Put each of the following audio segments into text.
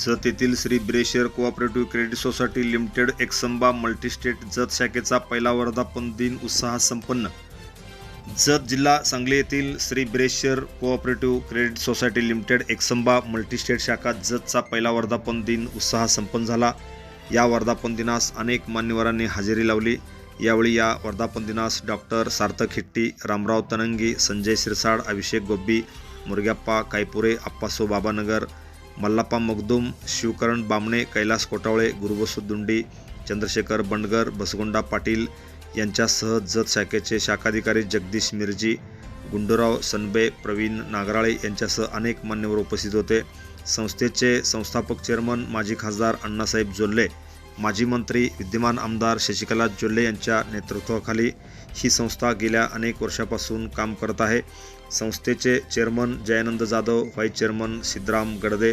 जत येथील Shri ब्रेशर cooperative credit society limited Eksamba multistate Jath शाखेचा पहिला वर्धापन दिन उत्साह संपन्न. जत जिल्हा सांगली येथील Shri ब्रेशर cooperative credit society limited Eksamba multistate शाखा जतचा पहिला वर्धापन दिन उत्साह संपन्न झाला. या वर्धापन दिनास अनेक मान्यवरांनी हजेरी लावली. यावेळी या वर्धापन दिनास डॉक्टर सार्थक हिट्टी रामराव तनंगी संजय सिरसाड अभिषेक गोब्बी मुरग्याप्पा कायपुरे अप्पासो बाबानगर मल्लाप्पा मगदूम शिवकरण बामणे कैलास कोटावळे गुरुबसू दुंडी चंद्रशेखर बंडगर बसगुंडा पाटील यांच्यासह जत शाखेचे शाखाधिकारी जगदीश मिरजी गुंडूराव सनबे प्रवीण नागराळे यांच्यासह अनेक मान्यवर उपस्थित होते. संस्थेचे संस्थापक चेअरमन माजी खासदार अण्णासाहेब जोल्ले माजी मंत्री विद्यमान आमदार शशिकला जोल्ले यांच्या नेतृत्वाखाली ही संस्था गेल्या अनेक वर्षापासून काम करत आहे. संस्थेचे chairman Jayanand Jadhav vice chairman Siddharam Gadde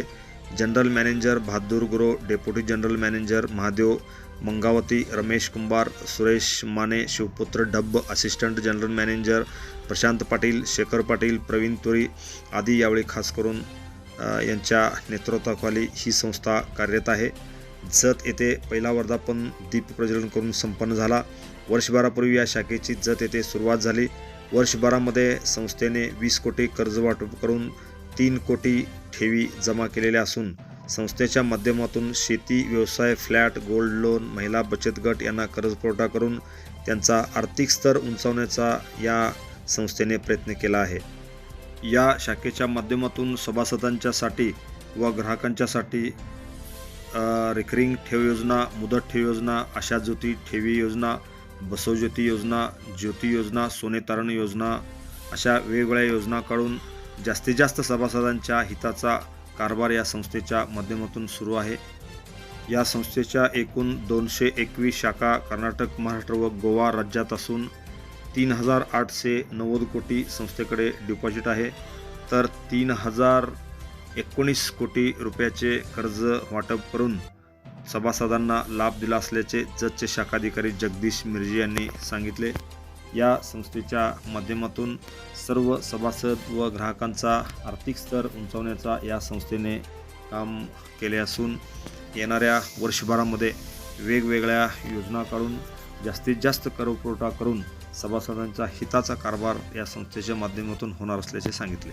general manager Bahadur Guro deputy general manager Mahadev Mangavati Ramesh Kumbhar Suresh Mane Shivputra Dabb assistant general manager Prashant Patil Shekhar Patil Pravin Turi आदी यावेळी खास करून यांच्या नेतृत्वाखाली ही संस्था कार्यरत आहे. जत येथे पहिला वर्धापन दीप प्रज्वलन करून संपन्न झाला. वर्षभरापूर्वी या शाखेची जत येथे सुरुवात झाली. वर्षभरामध्ये संस्थेने वीस कोटी कर्ज वाटप करून तीन कोटी ठेवी जमा केलेल्या असून संस्थेच्या माध्यमातून शेती व्यवसाय फ्लॅट गोल्ड लोन महिला बचत गट यांना कर्जपुरवठा करून त्यांचा आर्थिक स्तर उंचावण्याचा या संस्थेने प्रयत्न केला आहे. या शाखेच्या माध्यमातून सभासदांच्यासाठी व ग्राहकांच्यासाठी रिकरिंग ठेव योजना मुदत ठेव योजना आशा ज्योती ठेवी योजना बसव ज्योती योजना ज्योती योजना सोने तारण योजना अशा वेगवेगळ्या योजना काढून जास्तीत जास्त सभासदांच्या हिताचा कारभार या संस्थेच्या माध्यमातून सुरू आहे. या संस्थेच्या एकूण दोनशे एकवीस शाखा कर्नाटक महाराष्ट्र व गोवा राज्यात असून तीन हजार आठशे नव्वद कोटी संस्थेकडे डिपॉझिट आहे. तर तीन हजार एकोणीस कोटी रुपयाचे कर्ज वाटप करून सभासदांना लाभ दिला असल्याचे जतचे शाखाधिकारी जगदीश मिर्जी यांनी सांगितले. या संस्थेच्या माध्यमातून सर्व सभासद व ग्राहकांचा आर्थिक स्तर उंचावण्याचा या संस्थेने काम केले असून येणाऱ्या वर्षभरामध्ये वेगवेगळ्या योजना काढून जास्तीत जास्त करपुरवठा करून सभासदांच्या हिताचा कारभार या संस्थेच्या माध्यमातून होणार असल्याचे सांगितले.